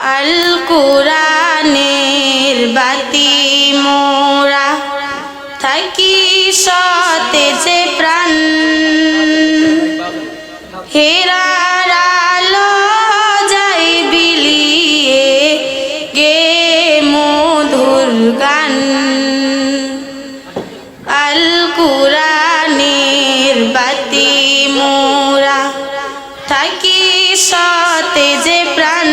আল কোরআনের বাতি মোরা থাকি সতে যে প্রাণ। হেরার বিলিয়ে গান। বাতি মোরা থাকি সতে যে প্রাণ।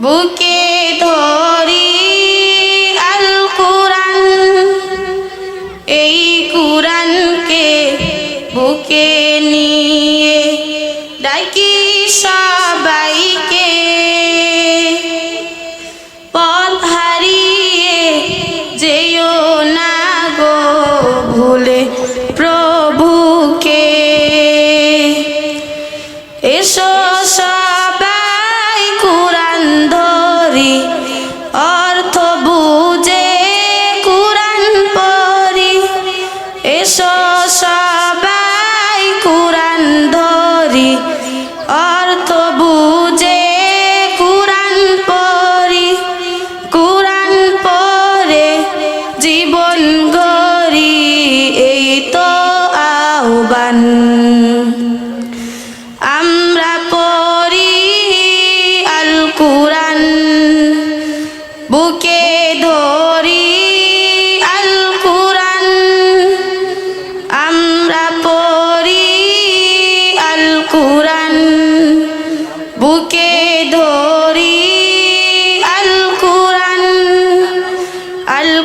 বুকে ধরি আল কুরান এই কুরানকে বুকে গড়ি এই তো আহ্বান।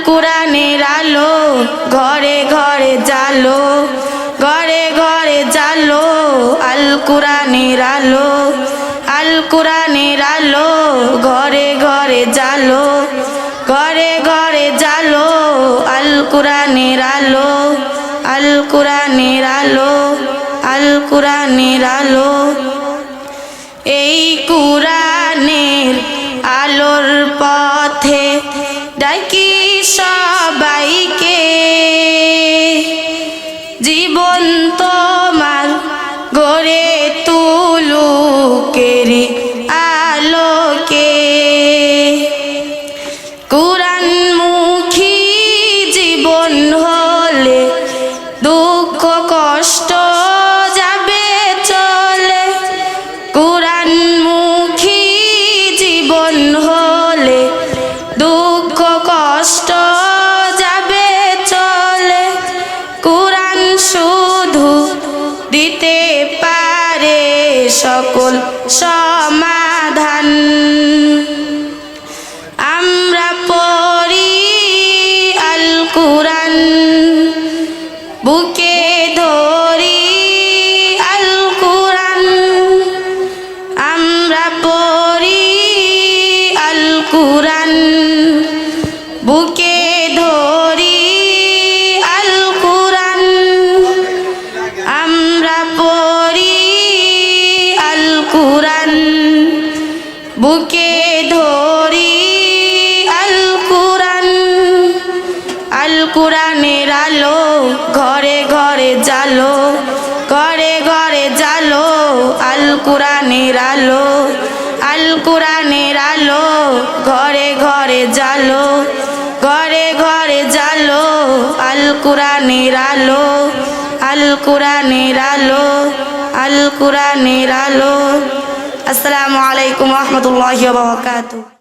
কুরআনের আলো ঘরে ঘরে জালো ঘরে ঘরে জালো আল কুরআনের আলো, আল কুরআনের আলো ঘরে ঘরে জালো ঘরে ঘরে জালো আল কুরআনের আলো, আল কুরআনের আলো, আল কুরআনের আলো। এই কুরআনের আলোর পথে ডাকি দিতে পারে সকল সমাধান। আমরা পড়ি আল কুরআন আল কুরআন বুকে ধরি আল কুরআন, আল কুরআনের আলো ঘরে ঘরে জালো ঘরে ঘরে জালো আল কুরআনের আলো, আল কুরআনের আলো ঘরে ঘরে জালো ঘরে ঘরে জালো আল কুরআনের আলো, আল কুরআনের আলো আল কুরআনের আলো। আসসালামু আলাইকুম রহমতুল্লাহি বারাকাতুহু।